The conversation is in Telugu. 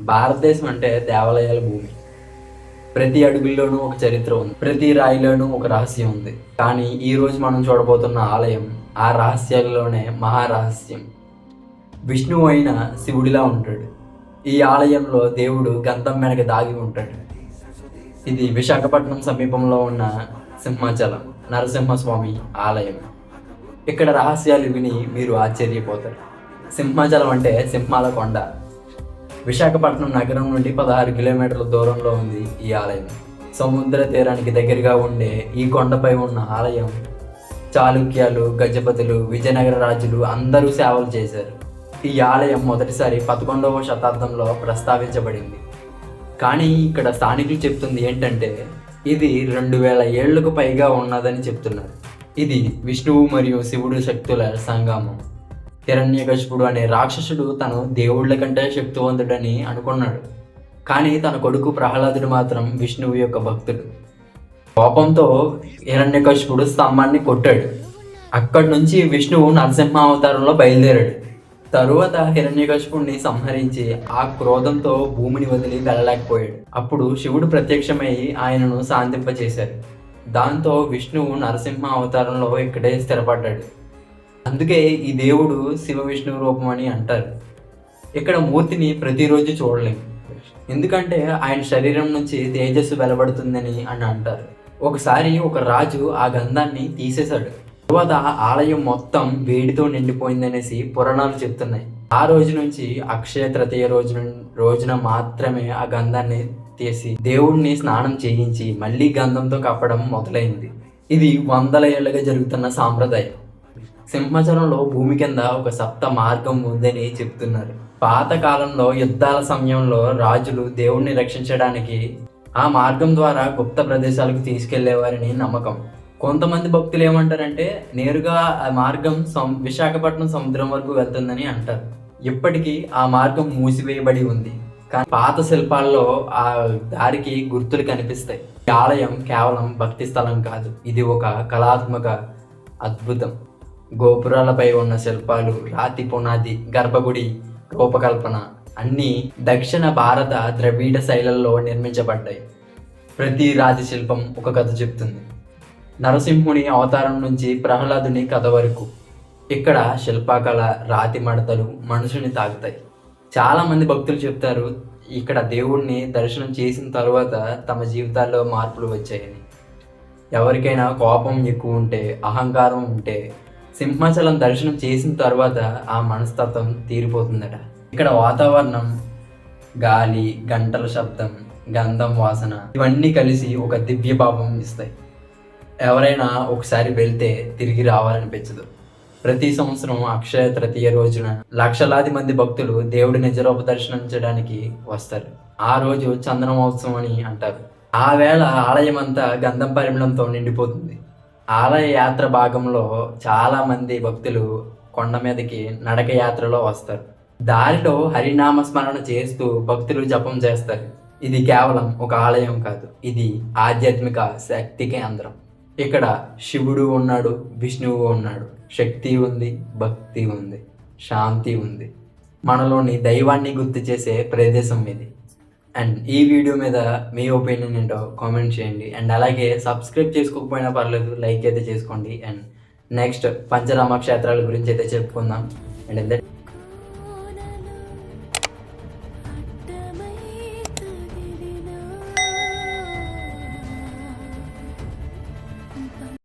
భారతదేశం అంటే దేవాలయాల భూమి. ప్రతి అడుగుల్లోనూ ఒక చరిత్ర ఉంది. ప్రతి రాయిలోనూ ఒక రహస్యం ఉంది. కానీ ఈరోజు మనం చూడబోతున్న ఆలయం ఆ రహస్యాలలోనే మహారహస్యం. విష్ణువు అయిన శివుడిలా ఉంటాడు. ఈ ఆలయంలో దేవుడు గంధం వెనక దాగి ఉంటాడు. ఇది విశాఖపట్నం సమీపంలో ఉన్న సింహాచలం నరసింహస్వామి ఆలయం. ఇక్కడ రహస్యాలు విని మీరు ఆశ్చర్యపోతారు. సింహాచలం అంటే సింహాల కొండ. విశాఖపట్నం నగరం నుండి పదహారు కిలోమీటర్ల దూరంలో ఉంది ఈ ఆలయం. సముద్ర తీరానికి దగ్గరగా ఉండే ఈ కొండపై ఉన్న ఆలయం చాళుక్యాలు గజపతులు విజయనగర రాజులు అందరూ సేవలు చేశారు. ఈ ఆలయం మొదటిసారి పదకొండవ శతాబ్దంలో ప్రస్తావించబడింది. కానీ ఇక్కడ స్థానికులు చెప్తుంది ఏంటంటే ఇది రెండు వేల ఏళ్ళకు పైగా ఉన్నదని చెప్తున్నారు. ఇది విష్ణువు మరియు శివుడు శక్తుల సంగమం. హిరణ్యకశిపుడు అనే రాక్షసుడు తను దేవుళ్ళ కంటే శక్తివంతుడని అనుకున్నాడు. కానీ తన కొడుకు ప్రహ్లాదుడు మాత్రం విష్ణువు యొక్క భక్తుడు. కోపంతో హిరణ్యకశిపుడు స్తంభాన్ని కొట్టాడు. అక్కడి నుంచి విష్ణువు నరసింహ అవతారంలో బయలుదేరాడు. తరువాత హిరణ్యకశిపుడిని సంహరించి ఆ క్రోధంతో భూమిని వదిలి వెళ్ళలేకపోయాడు. అప్పుడు శివుడు ప్రత్యక్షమై ఆయనను శాంతింపచేశారు దాంతో విష్ణువు నరసింహ అవతారంలో ఇక్కడే స్థిరపడ్డాడు. అందుకే ఈ దేవుడు శివ విష్ణు రూపం అని అంటారు. ఇక్కడ మూర్తిని ప్రతిరోజు చూడలేం. ఎందుకంటే ఆయన శరీరం నుంచి తేజస్సు వెలబడుతుందని అని అంటారు. ఒకసారి ఒక రాజు ఆ గంధాన్ని తీసేశాడు. తరువాత ఆలయం మొత్తం వేడితో నిండిపోయిందనేసి పురాణాలు చెప్తున్నాయి. ఆ రోజు నుంచి అక్షయ తృతీయ రోజు రోజున మాత్రమే ఆ గంధాన్ని తీసి దేవుణ్ణి స్నానం చేయించి మళ్ళీ గంధంతో కప్పడం మొదలైంది. ఇది వందల ఏళ్ళగా జరుగుతున్న సాంప్రదాయం. సింహాచలంలో భూమి కింద ఒక సప్త మార్గం ఉందని చెప్తున్నారు. పాతకాలంలో యుద్ధాల సమయంలో రాజులు దేవుణ్ణి రక్షించడానికి ఆ మార్గం ద్వారా గుప్త ప్రదేశాలకు తీసుకెళ్ళేవారని నమ్మకం. కొంతమంది భక్తులు ఏమంటారంటే నేరుగా ఆ మార్గం సం విశాఖపట్నం సముద్రం వరకు వెళ్తుందని అంటారు. ఇప్పటికీ ఆ మార్గం మూసివేయబడి ఉంది. కానీ పాత శిల్పాల్లో ఆ దారికి గుర్తులు కనిపిస్తాయి. ఈ ఆలయం కేవలం భక్తి స్థలం కాదు. ఇది ఒక కళాత్మక అద్భుతం. గోపురాలపై ఉన్న శిల్పాలు రాతి పునాది గర్భగుడి రూపకల్పన అన్నీ దక్షిణ భారత ద్రవిడ శైలుల్లో నిర్మించబడ్డాయి. ప్రతి రాతి శిల్పం ఒక కథ చెప్తుంది. నరసింహుని అవతారం నుంచి ప్రహ్లాదుని కథ వరకు. ఇక్కడ శిల్పకళ రాతి మడతలు మనుషుని తాగుతాయి చాలామంది భక్తులు చెప్తారు ఇక్కడ దేవుణ్ణి దర్శనం చేసిన తర్వాత తమ జీవితాల్లో మార్పులు వచ్చాయని. ఎవరికైనా కోపం ఎక్కువ ఉంటే అహంకారం ఉంటే సింహాచలం దర్శనం చేసిన తర్వాత ఆ మనస్తత్వం తీరిపోతుందట. ఇక్కడ వాతావరణం గాలి గంటల శబ్దం గంధం వాసన ఇవన్నీ కలిసి ఒక దివ్య భావం ఇస్తాయి. ఎవరైనా ఒకసారి వెళ్తే తిరిగి రావాలనిపించదు. ప్రతి సంవత్సరం అక్షయ తృతీయ రోజున లక్షలాది మంది భక్తులు దేవుడి నిజరూప దర్శనించడానికి వస్తారు. ఆ రోజు చందన మహోత్సవం అని అంటారు. ఆ వేళ ఆలయం అంతా గంధం పరిమళంతో నిండిపోతుంది. ఆలయ యాత్ర భాగంలో చాలా మంది భక్తులు కొండ మీదకి నడక యాత్రలో వస్తారు. దారిలో హరినామ స్మరణ చేస్తూ భక్తులు జపం చేస్తారు. ఇది కేవలం ఒక ఆలయం కాదు ఇది ఆధ్యాత్మిక శక్తి కేంద్రం. ఇక్కడ శివుడు ఉన్నాడు విష్ణువు ఉన్నాడు. శక్తి ఉంది భక్తి ఉంది శాంతి ఉంది. మనలోని దైవాన్ని గుర్తు చేసే ప్రదేశం ఇది. అండ్ ఈ వీడియో మీద మీ ఒపీనియన్ ఏంటో కామెంట్ చేయండి. అండ్ అలాగే సబ్స్క్రైబ్ చేసుకోకపోయినా పర్లేదు లైక్ అయితే చేసుకోండి. అండ్ నెక్స్ట్ పంచరామ క్షేత్రాల గురించి అయితే చెప్పుకుందాం. అండ్